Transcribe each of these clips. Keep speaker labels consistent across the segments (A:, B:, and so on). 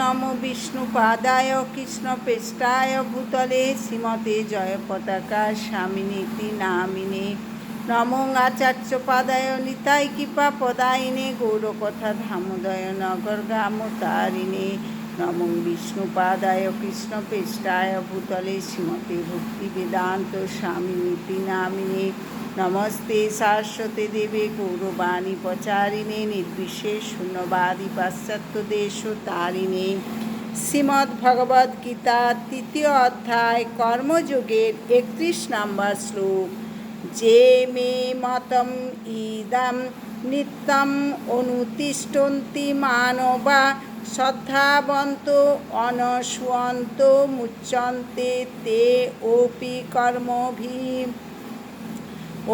A: নম বিষ্ণু পাদায় কৃষ্ণ পেষ্টায় ভূতলে শ্রীমতে জয় পতাকা স্বামীনীতি নামিনে নমং আচার্য পাদায় নিতাই কৃপা পদায়নে গৌরকথা ধামোদয় নগর গ্রাম তারিণে নমং বিষ্ণু পাদায় কৃষ্ণ পেষ্টায় ভূতলে শ্রীমতে ভক্তি বেদান্ত স্বামিনীতি নামিনে নমস্তে শাশ্বতী দেবে গৌরবাণী প্রচারিণে নির্বিশেষ শূন্যবাদী পাশ্চাত্য দেশ তারিণে শ্রীমদ্ ভগবদ্ গীতা তৃতীয় অধ্যায় কর্মযোগের একত্রিশ নম্বর শ্লোক যে মে মতম ইদম নিত্যম অনুতিষ্ঠন্তি মানবা শ্রদ্ধাবন্ত অনসুয়ন্ত মুচ্ছন্তে তে ওপি কর্মভীম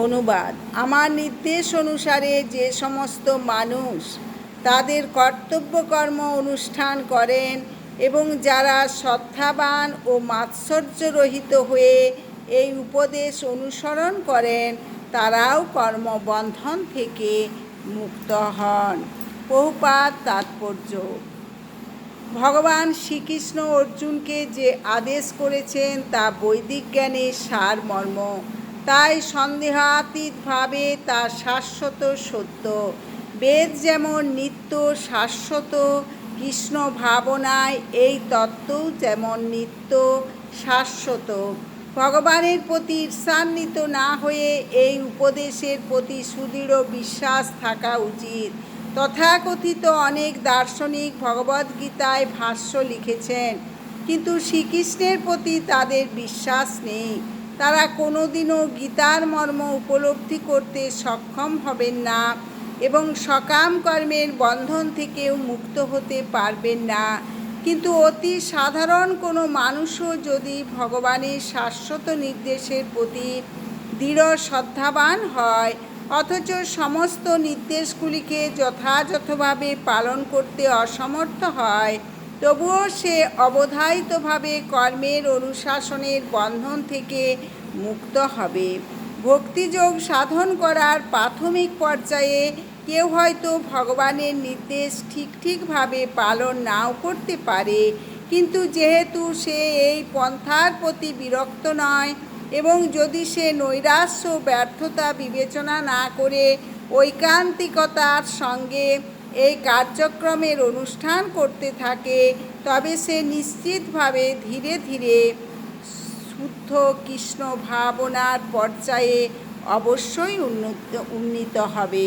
A: অনুবাদ আমার নির্দেশ অনুসারে যে সমস্ত মানুষ তাদের কর্তব্যকর্ম অনুষ্ঠান করেন এবং যারা শ্রদ্ধাবান ও রহিত হয়ে এই উপদেশ অনুসরণ করেন তারাও কর্মবন্ধন থেকে মুক্ত হন বহুপাত তাৎপর্য ভগবান শ্রীকৃষ্ণ অর্জুনকে যে আদেশ করেছেন তা বৈদিক জ্ঞানের সারমর্ম তাই সন্দেহাতীতভাবে তা শাশ্বত সত্য বেদ যেমন নিত্য শাশ্বত কৃষ্ণ ভাবনায় এই তত্ত্বও যেমন নিত্য শাশ্বত ভগবানের প্রতি ঈর্ষান্বিত না হয়ে এই উপদেশের প্রতি সুদৃঢ় বিশ্বাস থাকা উচিত তথাকথিত অনেক দার্শনিক ভগবদ্গীতায় ভাষ্য লিখেছেন কিন্তু শ্রীকৃষ্ণের প্রতি তাদের বিশ্বাস নেই তারা কোনোদিনও গীতার মর্ম উপলব্ধি করতে সক্ষম হবেন না এবং সকাম কর্মের বন্ধন থেকেও মুক্ত হতে পারবেন না কিন্তু অতি সাধারণ কোনো মানুষও যদি ভগবানের শাশ্বত নির্দেশের প্রতি দৃঢ় শ্রদ্ধাবান হয় অথচ সমস্ত নির্দেশগুলিকে যথাযথভাবে পালন করতে অসমর্থ হয় তবুও সে অবধারিতভাবে কর্মের অনুশাসনের বন্ধন থেকে মুক্ত হবে ভক্তিযোগ সাধন করার প্রাথমিক পর্যায়ে কেউ হয়তো ভগবানের নির্দেশ ঠিক ঠিকভাবে পালন নাও করতে পারে কিন্তু যেহেতু সে এই পন্থার প্রতি বিরক্ত নয় এবং যদি সে নৈরাশ্য ব্যর্থতা বিবেচনা না করে ঐকান্তিকতার সঙ্গে এই কার্যক্রমের অনুষ্ঠান করতে থাকে তবে সে নিশ্চিতভাবে ধীরে ধীরে শুদ্ধ কৃষ্ণ ভাবনার পর্যায়ে অবশ্যই উন্নত উন্নীত হবে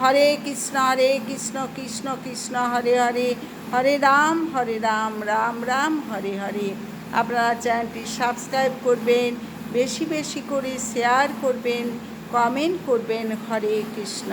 A: হরে কৃষ্ণ হরে কৃষ্ণ কৃষ্ণ কৃষ্ণ হরে হরে হরে রাম হরে রাম রাম রাম হরে হরে আপনারা চ্যানেলটি সাবস্ক্রাইব করবেন বেশি বেশি করে শেয়ার করবেন কমেন্ট করবেন হরে কৃষ্ণ